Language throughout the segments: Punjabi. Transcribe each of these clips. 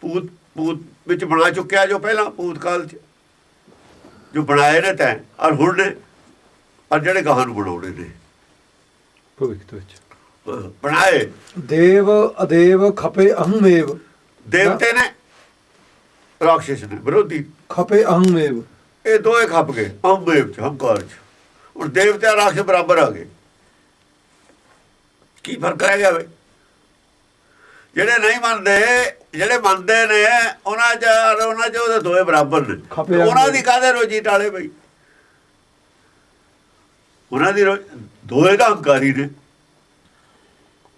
ਭੂਤ ਭੂਤ ਵਿੱਚ ਬਣਾ ਚੁੱਕਿਆ ਜੋ ਪਹਿਲਾਂ ਭੂਤ ਕਾਲ ਚ। ਜੋ ਬਣਾਏ ਨੇ ਤੈਂ ਔਰ ਹੁਣ ਨੇ ਔਰ ਜਿਹੜੇ ਗਾਹਾਂ ਨੂੰ ਬਣਾਉਣੇ ਨੇ। ਭਵਿੱਖ ਵਿੱਚ। ਬਣਾਏ। ਦੇਵ ਅਦੇਵ ਖਪੇ ਅਹੰਮੇਵ ਦੇਵਤੇ ਨੇ ਰਾਖਸ਼ ਨੇ ਵਿਰੋਧੀ। ਖਪੇ ਅਹੰਮੇਵ ਇਹ ਦੋਏ ਖੱਪ ਗਏ ਅੰਬੇਵ ਚ ਹੰਕਾਰ ਚ। ਹੁਣ ਦੇਵਤੇ ਔਰ ਰਾਖਸ਼ ਬਰਾਬਰ ਆ ਗਏ। ਕੀ ਫ਼ਰਕ ਰਹਿ ਗਿਆ ਬਈ ਜਿਹੜੇ ਨਹੀਂ ਮੰਨਦੇ ਜਿਹੜੇ ਮੰਨਦੇ ਨੇ ਉਹਨਾਂ ਚ ਉਹਨਾਂ ਚ ਉਹਦੇ ਦੋਏ ਬਰਾਬਰ ਨੇ। ਉਹਨਾਂ ਦੀ ਕਾਹਦੇ ਰੋਜੀ ਟਾਲੇ ਬਈ? ਉਹਨਾਂ ਦੀ ਦੋਏ ਦਾ ਹੰਕਾਰੀ ਨੇ।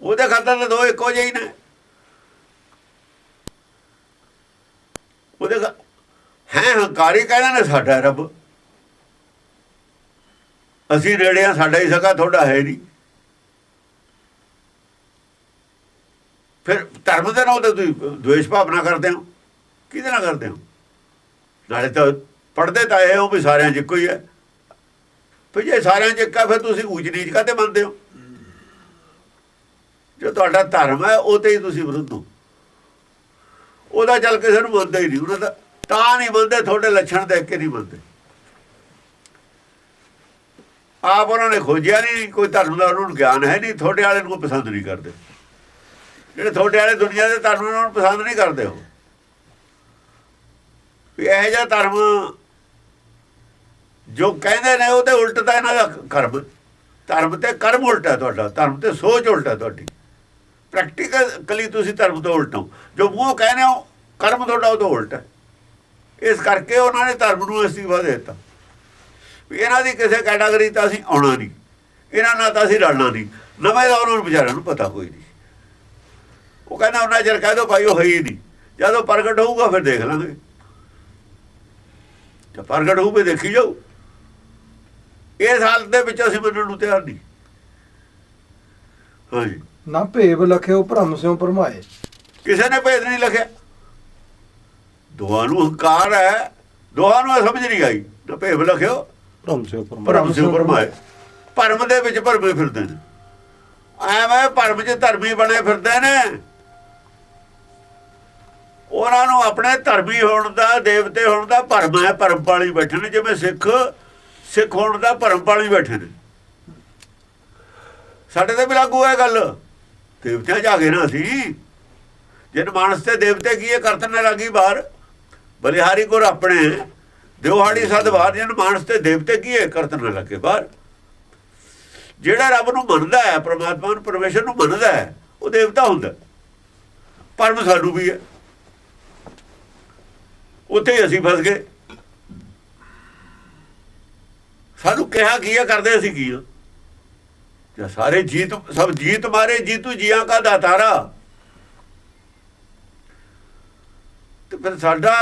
ਉਹਦੇ ਖਾਤਰ ਤਾਂ ਦੋਏ ਇੱਕੋ ਜਿਹੇ ਹੀ ਨੇ। ਉਹਦੇ ਹੈ ਹੰਕਾਰੀ ਕਹਿੰਦੇ ਨੇ ਸਾਡਾ ਰੱਬ। ਅਸੀਂ ਨੇੜੇ ਆ ਸਾਡਾ ਹੀ ਸਕਾ ਤੁਹਾਡਾ ਹੈ ਨਹੀਂ। ਫਿਰ ਧਰਮ ਦੇ ਨਾਲ ਤਾਂ ਤੁਸੀਂ ਦੁਵੇਸ਼ ਭਾਵਨਾ ਕਰਦੇ ਹੋ। ਕਿਹਦੇ ਨਾਲ ਕਰਦੇ ਹੋ? ਨਾਲੇ ਤਾਂ ਪੜਦੇ ਤਾਂ ਇਹ ਹੋ ਵੀ ਸਾਰਿਆਂ 'ਚ ਇੱਕੋ ਹੀ ਹੈ। ਫਿਰ ਜੇ ਸਾਰਿਆਂ 'ਚ ਇੱਕਾ ਫਿਰ ਤੁਸੀਂ ਊਚ ਨੀਚ ਕਾਤੇ ਮੰਨਦੇ ਹੋ? ਜੋ ਤੁਹਾਡਾ ਧਰਮ ਹੈ, ਉਹ ਤੇ ਹੀ ਤੁਸੀਂ ਵਿਰੁੱਧ ਹੋ। ਉਹਦਾ ਚੱਲ ਕਿਸੇ ਨੂੰ ਮੰਨਦਾ ਹੀ ਨਹੀਂ। ਉਹਨਾਂ ਦਾ ਤਾਂ ਨਹੀਂ ਮੰਨਦੇ, ਤੁਹਾਡੇ ਲੱਛਣ ਦੇਖ ਕੇ ਨਹੀਂ ਮੰਨਦੇ। ਆਪ ਉਹਨਾਂ ਨੇ ਖੋਜਿਆ ਨਹੀਂ, ਕੋਈ ਧਰਮ ਦਾ, ਉਹਨਾਂ ਨੂੰ ਗਿਆਨ ਹੈ ਨਹੀਂ, ਤੁਹਾਡੇ ਵਾਲੇ ਨੂੰ ਪਸੰਦ ਨਹੀਂ ਕਰਦੇ। ਜਿਹੜੇ ਤੁਹਾਡੇ ਵਾਲੇ ਦੁਨੀਆ ਦੇ ਧਰਮ ਨੂੰ, ਉਹਨਾਂ ਨੂੰ ਪਸੰਦ ਨਹੀਂ ਕਰਦੇ ਹੋ ਵੀ ਇਹ ਜਿਹਾ ਧਰਮ ਜੋ ਕਹਿੰਦੇ ਨੇ ਉਹਦੇ ਉਲਟ ਤਾਂ ਇਹਨਾਂ ਦਾ ਕਰਮ। ਧਰਮ ਤੇ ਕਰਮ ਉਲਟਾ ਤੁਹਾਡਾ, ਧਰਮ ਤੇ ਸੋਚ ਉਲਟਾ ਤੁਹਾਡੀ। ਪ੍ਰੈਕਟੀਕਲੀ ਤੁਸੀਂ ਧਰਮ ਤੋਂ ਉਲਟ ਹੋ। ਜੋ ਮੂੰਹੋਂ ਕਹਿੰਦੇ ਹੋ, ਕਰਮ ਤੁਹਾਡਾ ਉਹ ਤੋਂ ਉਲਟ ਹੈ। ਇਸ ਕਰਕੇ ਉਹਨਾਂ ਨੇ ਧਰਮ ਨੂੰ ਅਸਤੀਫਾ ਦੇ ਦਿੱਤਾ। ਵੀ ਇਹਨਾਂ ਦੀ ਕਿਸੇ ਕੈਟਾਗਰੀ ਤਾਂ ਅਸੀਂ ਆਉਣਾ ਨਹੀਂ। ਇਹਨਾਂ ਨਾਲ ਤਾਂ ਅਸੀਂ ਲੜਨਾ ਨਹੀਂ। ਨਵੇਂ ਦਾ ਉਹਨਾਂ ਨੂੰ ਵਿਚਾਰਿਆਂ ਨੂੰ ਪਤਾ ਕੋਈ ਨਹੀਂ। ਉਹ ਕਹਿੰਦਾ ਉਹਨਾਂ ਚਿਰ ਕਹਿ ਦੋ ਭਾਈ ਉਹ ਹੈ ਹੀ ਨਹੀਂ। ਜਦੋਂ ਪ੍ਰਗਟ ਹੋਊਗਾ ਫਿਰ ਦੇਖ ਲਾਂਗੇ। ਤੇ ਪ੍ਰਗਟ ਹੋਊ ਵੀ ਦੇਖੀ ਜਾਊ। ਇਸ ਹਾਲਤ ਦੇ ਵਿੱਚ ਅਸੀਂ ਮੰਨਣ ਨੂੰ ਤਿਆਰ ਨਹੀਂ। ਹਾਂਜੀ। ਨਾ ਭੇਵ ਲਖਿਓ ਭ੍ਰਮ ਸਿਓ ਭਰਮਾਏ। ਕਿਸੇ ਨੇ ਭੇਦ ਨਹੀਂ ਲਿਖਿਆ। ਦੋਹਾਂ ਨੂੰ ਹੰਕਾਰ ਹੈ। ਦੋਹਾਂ ਨੂੰ ਇਹ ਸਮਝ ਨਹੀਂ ਆਈ। ਨਾ ਭੇਦ ਲਿਖਿਓ ਭ੍ਰਮ ਸੇ ਪਰਮ ਭਰਮ ਸੇ ਭਰਮਾਏ। ਭਰਮ ਦੇ ਵਿੱਚ ਭਰਮੇ ਫਿਰਦੇ ਨੇ। ਐਵੇਂ ਭਰਮ 'ਚ ਧਰਮੀ ਬਣੇ ਫਿਰਦੇ ਨੇ। ਉਹਨਾਂ ਨੂੰ ਆਪਣੇ ਧਰਮੀ ਹੋਣ ਦਾ, ਦੇਵਤੇ ਹੋਣ ਦਾ ਭਰਮ ਹੈ, ਭਰਮ ਪਾਲੀ ਬੈਠੇ ਨੇ ਜਿਵੇਂ ਸਿੱਖ ਸਿੱਖ ਹੋਣ ਦਾ ਭਰਮ ਪਾਲੀ ਬੈਠੇ ਨੇ ਸਾਡੇ ਤੇ ਵੀ ਲਾਗੂ ਹੈ ਗੱਲ। ਦੇਵਤਿਆਂ ਜਾ ਗਏ ਨਾ ਅਸੀਂ, ਜਿਨ ਮਾਨਸ ਤੇ ਦੇਵਤੇ ਕੀ ਇਹ ਕਰਤਨ ਨਾ ਲੱਗੀ ਬਾਹਰ। ਬਲਿਹਾਰੀ ਕੋਰ ਆਪਣੇ ਦਿਵਹਾੜੀ ਸਦ ਬਾਹਰ, ਜਿਨ ਮਾਨਸ ਤੇ ਦੇਵਤੇ ਕੀ ਇਹ ਕਰਤਨ ਲੱਗੇ ਬਾਹਰ। ਜਿਹੜਾ ਰੱਬ ਨੂੰ ਮੰਨਦਾ ਹੈ, ਪ੍ਰਮਾਤਮਾ ਨੂੰ, ਪਰਮੇਸ਼ਰ ਨੂੰ ਮੰਨਦਾ ਹੈ, ਉਹ ਦੇਵਤਾ ਹੁੰਦਾ। ਪਰਮ ਸਾਨੂੰ ਵੀ ਹੈ। ਉੱਥੇ ਹੀ ਅਸੀਂ ਫਸ ਗਏ। ਸਾਨੂੰ ਕਿਹਾ ਕੀ ਹੈ ਕਰਦੇ ਅਸੀਂ ਕੀ ਆ? ਜਾਂ ਸਾਰੇ ਜੀਤ, ਸਭ ਜੀਤ ਮਾਰੇ, ਜੀਤੂ ਜੀਆਂ ਕਾ ਦਾਤਾਰਾ। ਤੇ ਫਿਰ ਸਾਡਾ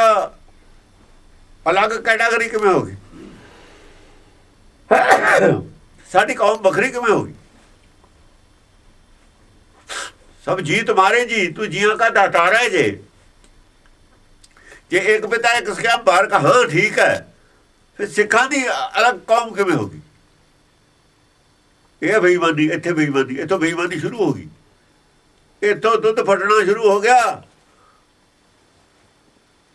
ਅਲੱਗ ਕੈਟਾਗਰੀ ਕਿਵੇਂ ਹੋ ਗਈ? ਸਾਡੀ ਕੌਮ ਵੱਖਰੀ ਕਿਵੇਂ ਹੋ ਗਈ? ਸਭ ਜੀਤ ਮਾਰੇ ਜੀ ਤੂੰ ਜੀਆਂ ਕਾ ਦਾਤਾਰਾ ਹੈ ਜੇ। ਜੇ ਇੱਕ ਪਿਤਾ ਇੱਕ ਸਿੱਖਿਆ ਬਾਹਰ ਕਾ, ਹਾਂ, ਠੀਕ ਹੈ। ਫਿਰ ਸਿੱਖਾਂ ਦੀ ਅਲੱਗ ਕੌਮ ਕਿਵੇਂ ਹੋ ਗਈ ਇਹ ਬੇਈਮਾਨੀ, ਇੱਥੇ ਬੇਈਮਾਨੀ, ਇੱਥੋਂ ਬੇਈਮਾਨੀ ਸ਼ੁਰੂ ਹੋ ਗਈ। ਇੱਥੋਂ ਦੁੱਧ ਫਟਣਾ ਸ਼ੁਰੂ ਹੋ ਗਿਆ।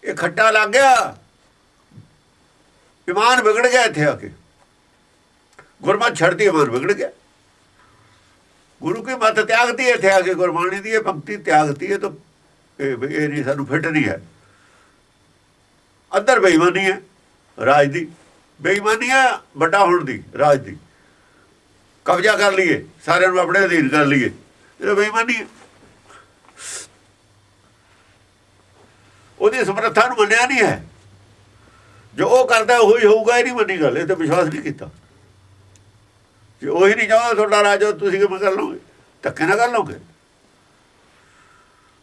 ਇਹ ਖੱਟਾ ਲੱਗ ਗਿਆ। ਇਮਾਨ ਵਿਗੜ ਗਿਆ ਇੱਥੇ ਆ ਕੇ। ਗੁਰਮਤ ਛੱਡਦੀ, ਇਮਾਨ ਵਿਗੜ ਗਿਆ। ਗੁਰੂ ਕੀ ਮੱਤ ਤਿਆਗਤੀ ਇੱਥੇ ਆ ਕੇ? ਗੁਰਬਾਣੀ ਦੀ ਇਹ ਭਗਤੀ ਤਿਆਗਤੀ ਹੈ ਤਾਂ ਇਹ ਵੀ ਇਹ ਨਹੀਂ, ਸਾਨੂੰ ਫਿੱਟ ਨਹੀਂ ਹੈ। ਅੰਦਰ ਬੇਈਮਾਨੀ ਹੈ, ਰਾਜ ਦੀ। ਬੇਈਮਾਨੀ ਹੈ, ਵੱਡਾ ਹੋਣ ਦੀ, ਰਾਜ ਦੀ। ਕਬਜ਼ਾ ਕਰ ਲਈਏ, ਸਾਰਿਆਂ ਨੂੰ ਆਪਣੇ ਅਧੀਨ ਕਰ ਲਈਏ। ਇਹ ਬੇਈਮਾਨੀ ਹੈ। ਉਹਦੀ ਸਮਰੱਥਾ ਨੂੰ ਮੰਨਿਆ ਨਹੀਂ ਹੈ। ਜੋ ਉਹ ਕਰਦਾ, ਉਹ ਹੀ ਹੋਊਗਾ, ਇਹ ਨਹੀਂ ਮੰਨੀ ਗੱਲ, ਇਹ ਤੇ ਵਿਸ਼ਵਾਸ ਨਹੀਂ ਕੀਤਾ। ਜੇ ਉਹ ਹੀ ਨਹੀਂ ਚਾਹੁੰਦਾ, ਤੁਹਾਡਾ ਰਾਜ ਤੁਸੀਂ ਕਿਵੇਂ ਕਰ ਲਓਗੇ? ਧੱਕੇ ਨਾ ਕਰ ਲਓਗੇ?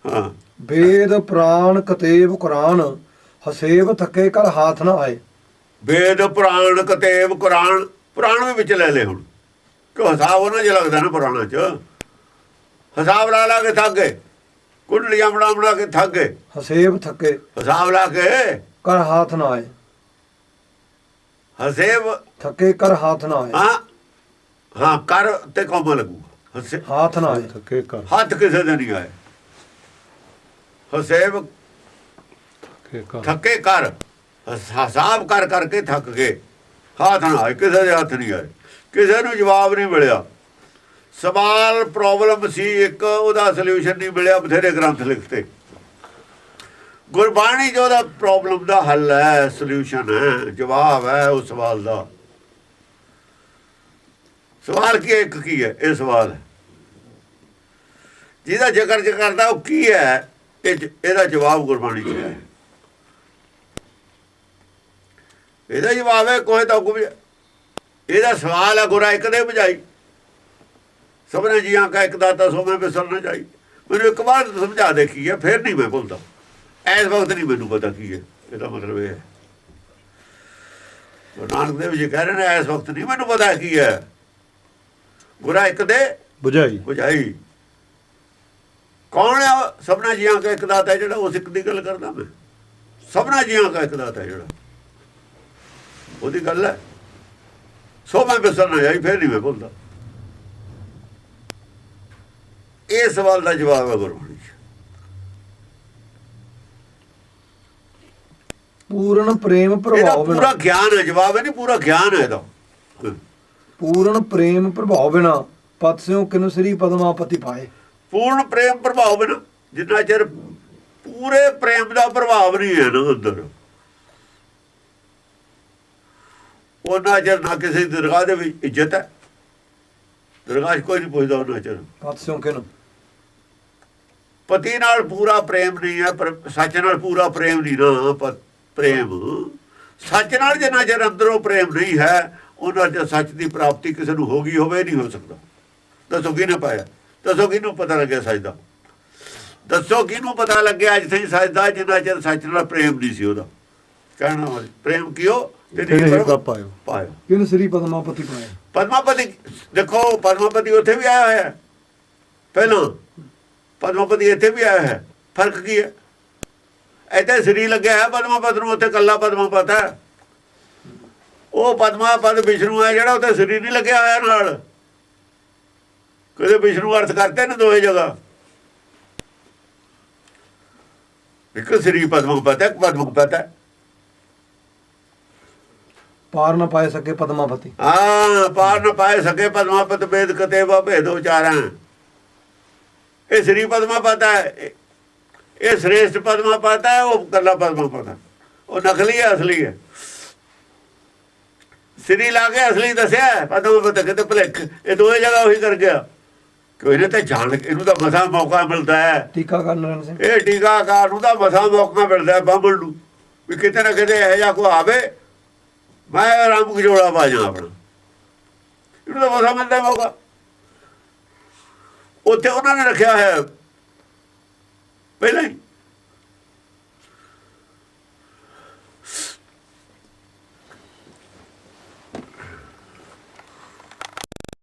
ਹਾਂ। ਵੇਦ, ਪ੍ਰਾਣ, ਕਤੇਬ, ਕੁਰਾਨ ਹਸੇਬ ਥੱਕੇ ਕਰ ਹਾਥ ਨਾ ਆਏ। ਵੇਦ ਪੁਰਾਣ ਕਤੇਬ ਕੁਰਾਨ ਪੁਰਾਣ ਵੀ ਵਿੱਚ ਲੈ ਲੈ ਹੁਣ। ਕਿ ਹਿਸਾਬ ਉਹਨਾਂ ਜਿਹਾ ਲੱਗਦਾ ਨਾ ਪੁਰਾਣਾ ਚ? ਹਿਸਾਬ ਲਾ ਲਾ ਕੇ ਥੱਕ ਗਏ। ਕੁੰਡਲੀਆਂ ਬਣਾ ਬਣਾ ਕੇ ਥੱਕ ਗਏ। ਹਸੇਬ ਥੱਕੇ ਹਿਸਾਬ ਲਾ ਕੇ। ਕਰ ਹਾਥ ਨਾ ਆਏ। ਹਸੇਬ ਥੱਕੇ ਕਰ ਹਾਥ ਨਾ ਆਏ। ਹਾਂ ਹਾਂ ਕਰ ਤੇ ਕੋਮਾ ਲੱਗੂਗਾ। ਹਸੇ- ਹਾਥ ਨਾ ਆਏ। ਥੱਕੇ ਕਰ ਹੱਥ ਕਿਸੇ ਦੇ ਨਹੀਂ ਆਏ। ਹਸੇਬ ਥੱਕੇ ਕਰ ਹਿਸਾਬ ਕਰ ਕਰਕੇ ਥੱਕ ਗਏ। ਹੱਥ ਨਾ ਆਏ ਕਿਸੇ ਦੇ ਹੱਥ ਨਹੀਂ ਆਏ। ਕਿਸੇ ਨੂੰ ਜਵਾਬ ਨਹੀਂ ਮਿਲਿਆ। ਸਵਾਲ ਪ੍ਰੋਬਲਮ ਸੀ ਇੱਕ, ਉਹਦਾ ਸੋਲੂਸ਼ਨ ਨਹੀਂ ਮਿਲਿਆ, ਬਥੇਰੇ ਗ੍ਰੰਥ ਲਿਖਤੇ। ਗੁਰਬਾਣੀ ਜੋ ਦਾ ਪ੍ਰੋਬਲਮ ਦਾ ਹੱਲ ਹੈ ਸੋਲੂਸ਼ਨ ਹੈ, ਜਵਾਬ ਹੈ ਉਸ ਸਵਾਲ ਦਾ। ਸਵਾਲ ਕੀ ਇੱਕ ਕੀ ਹੈ? ਇਹ ਸਵਾਲ ਜਿਹਦਾ ਜ਼ਿਕਰ ਜ ਕਰਦਾ, ਉਹ ਕੀ ਹੈ? ਇਹਦਾ ਜਵਾਬ ਗੁਰਬਾਣੀ ਚ ਹੈ। ਇਹਦਾ ਜਵਾਬ ਹੈ ਕੋਈ ਤਾਂ ਹੁਕਮ ਇਹਦਾ ਸਵਾਲ ਹੈ ਗੁਰਾ ਇੱਕ ਦੇ ਬੁਝਾਈ। ਸਭਨੇ ਜੀਆਂ ਕਾ ਇੱਕ ਦਾਤਾ ਸੋ ਮੈਂ ਬਿਸਰਨਾ ਚਾਹੀ ਮੈਨੂੰ ਇੱਕ ਵਾਰ ਸਮਝਾ ਦੇ ਕੀ ਹੈ ਫਿਰ ਨਹੀਂ ਮੈਂ ਭੁੱਲਦਾ। ਐਸ ਵਕਤ ਨਹੀਂ ਮੈਨੂੰ ਪਤਾ ਕੀ ਹੈ ਇਹਦਾ ਮਤਲਬ ਇਹ ਹੈ। ਨਾਨਕ ਦੇਵ ਜੀ ਕਹਿ ਰਹੇ ਨੇ ਐਸ ਵਕਤ ਨਹੀਂ ਮੈਨੂੰ ਪਤਾ ਕੀ ਹੈ। ਗੁਰਾ ਇੱਕ ਦੇ ਬੁਝਾਈ। ਬੁਝਾਈ। ਕੌਣ ਹੈ ਉਹ? ਸਭਨਾ ਜੀਆਂ ਕਾ ਇੱਕ ਦਾਤਾ ਜਿਹੜਾ ਉਸ ਇੱਕ ਦੀ ਗੱਲ ਕਰਦਾ ਮੈਂ। ਸਭਨਾ ਜੀਆਂ ਕਾ ਇੱਕ ਦਾਤਾ ਜਿਹੜਾ। ਉਹਦੀ ਗੱਲ ਹੈ। ਸੋ ਮੈਂ ਬਿਸਰ ਨਾ ਜਾਈ ਫੇਰ ਨਹੀਂ ਮੈਂ ਭੁੱਲਦਾ। ਇਹ ਸਵਾਲ ਦਾ ਜਵਾਬ ਹੈ ਗੁਰਬਾਣੀ ਪੂਰਨ ਪ੍ਰੇਮ ਇਹਦਾ ਪ੍ਰਭਾਵ ਪੂਰਾ ਬਿਨਾ। ਗਿਆਨ ਹੈ ਜਵਾਬ ਹੈ ਨਹੀਂ ਪੂਰਾ ਗਿਆਨ ਹੈ ਇਹਦਾ। ਪੂਰਨ ਪ੍ਰੇਮ ਪ੍ਰਭਾਵ ਬਿਨਾ ਪਤ ਸਿਉ ਕਿਨੁ ਸ੍ਰੀ ਪਦਮਾਪਤੀ ਪਾਏ। ਪੂਰਨ ਪ੍ਰੇਮ ਪ੍ਰਭਾਵ ਬਿਨਾ ਜਿੰਨਾ ਚਿਰ ਪੂਰੇ ਪ੍ਰੇਮ ਦਾ ਪ੍ਰਭਾਵ ਨਹੀਂ ਹੈ ਨਾ ਅੰਦਰ। ਉਹਨਾਂ ਚਿਰ ਨਾ ਕਿਸੇ ਦੀ ਦਰਗਾਹ ਦੇ ਵਿੱਚ ਇੱਜ਼ਤ ਹੈ। ਦਰਗਾਹ 'ਚ ਕੋਈ ਨਹੀਂ ਪੁੱਛਦਾ ਉਹਨਾਂ ਚਿਰ। ਪਤ ਸਿਉ ਕਿਨੁ ਪਤੀ ਨਾਲ ਪੂਰਾ ਪ੍ਰੇਮ ਨਹੀਂ ਹੈ ਪਰ ਸੱਚ ਨਾਲ ਪੂਰਾ ਪ੍ਰੇਮ ਨਹੀਂ ਨਾ ਪ੍ਰੇਮ। ਸੱਚ ਨਾਲ ਜਿੰਨਾ ਚਿਰ ਅੰਦਰੋਂ ਪ੍ਰੇਮ ਨਹੀਂ ਹੈ ਉਹਨਾਂ ਚ ਸੱਚ ਦੀ ਪ੍ਰਾਪਤੀ ਕਿਸੇ ਨੂੰ ਹੋ ਗਈ ਹੋਵੇ ਨਹੀਂ ਹੋ ਸਕਦਾ। ਦੱਸੋ ਕਿਹਨੇ ਪਾਇਆ? ਦੱਸੋ ਕਿਹਨੂੰ ਪਤਾ ਲੱਗਿਆ ਸੱਚ ਦਾ? ਦੱਸੋ ਕਿਹਨੂੰ ਪਤਾ ਲੱਗਿਆ ਅੱਜ ਤਾਈਂ ਸੱਚ ਦਾ ਜਿੰਨਾ ਚਿਰ ਸੱਚ ਨਾਲ ਪ੍ਰੇਮ ਨਹੀਂ ਸੀ ਉਹਦਾ? ਕਹਿਣਾ ਪ੍ਰੇਮ ਕਿਉ? ਤੇ ਨਹੀਂ ਹੀ ਪਾਇਓ। ਪਾਇਆ ਕਿਨੁ ਸ੍ਰੀ ਪਦਮਾਪਤੀ ਪਾਏ ਪਦਮਾਪਤੀ ਦੇਖੋ ਪਦਮਾਪਤੀ ਉੱਥੇ ਵੀ ਆਇਆ ਹੋਇਆ। ਪਹਿਲਾਂ ਪਦਮਾਪਤੀ ਇੱਥੇ ਵੀ ਆਇਆ ਹੈ ਫ਼ਰਕ ਕੀ ਹੈ? ਇੱਥੇ ਸ੍ਰੀ ਲੱਗਿਆ ਹੈ ਪਦਮਾਪਤ ਨੂੰ ਉੱਥੇ ਕੱਲਾ ਪਦਮਾਪਤ ਹੈ। ਉਹ ਪਦਮਾਪਤ ਵਿਸ਼ਨੂੰ ਹੈ ਜਿਹੜਾ ਉੱਥੇ ਸ੍ਰੀ ਨਹੀਂ ਲੱਗਿਆ ਹੋਇਆ ਨਾਲ। ਕਦੇ ਵਿਸ਼ਨੂੰ ਅਰਥ ਕਰਤੇ ਨੇ ਦੋਏ ਜਗ੍ਹਾ? ਇੱਕ ਸ੍ਰੀ ਪਦਮਾਪਤ ਹੈ ਇੱਕ ਪਦਮਾਪਤ ਹੈ। ਪਾਰ ਨਾ ਪਾਏ ਸਕੇ ਪਦਮਾਪਤੀ। ਹਾਂ ਪਾਰ ਨ ਪਾਏ ਸਕੇ ਪਦਮਾਪਤ ਭੇਦ ਕਤੇ ਵਾ ਭੇਦ ਉਚਾਰਾਂ। ਇਹ ਸ੍ਰੀ ਪਦਮਾਪਤ ਹੈ। ਇਹ- ਸ੍ਰੇਸ਼ਟ ਪਦਮਾਪਤ ਹੈ ਉਹ ਕੱਲਾ ਪਦਮਾਪਤ ਹੈ। ਉਹ ਨਕਲੀ ਹੈ ਅਸਲੀ ਹੈ। ਸ੍ਰੀ ਲਾ ਕੇ ਅਸਲੀ ਦੱਸਿਆ ਪਦਮਾਪਤ ਕਿਤੇ ਭਲੇਖ। ਇਹ ਦੋਏ ਜਗ੍ਹਾ ਉਹੀ ਕਰ ਗਿਆ। ਕੋਈ ਨੇ ਤੇ ਜਾਣ ਕੇ- ਇਹਨੂੰ ਤਾਂ ਮਸਾ ਮੌਕਾ ਮਿਲਦਾ ਹੈ। ਟੀਕਾ ਕਰਨ ਇਹ ਟੀਕਾਕਾਰ ਨੂੰ ਤਾਂ ਮਸਾ ਮੌਕਾ ਮਿਲਦਾ ਬਾਬਲ ਨੂੰ ਵੀ ਕਿਤੇ ਨਾ ਕਿਤੇ ਇਹੋ ਜਿਹਾ ਕੋਈ ਆਵੇ ਮੈਂ ਆਰਾਮ ਕਜੋੜਾ ਪਾ ਜਾ ਆਪਣਾ। ਇਹਨੂੰ ਤਾਂ ਮਸਾ ਮਿਲਦਾ ਮੌਕਾ। ਉੱਥੇ ਉਹਨਾਂ ਨੇ ਰੱਖਿਆ ਹੈ। ਪਹਿਲਾਂ ਹੀ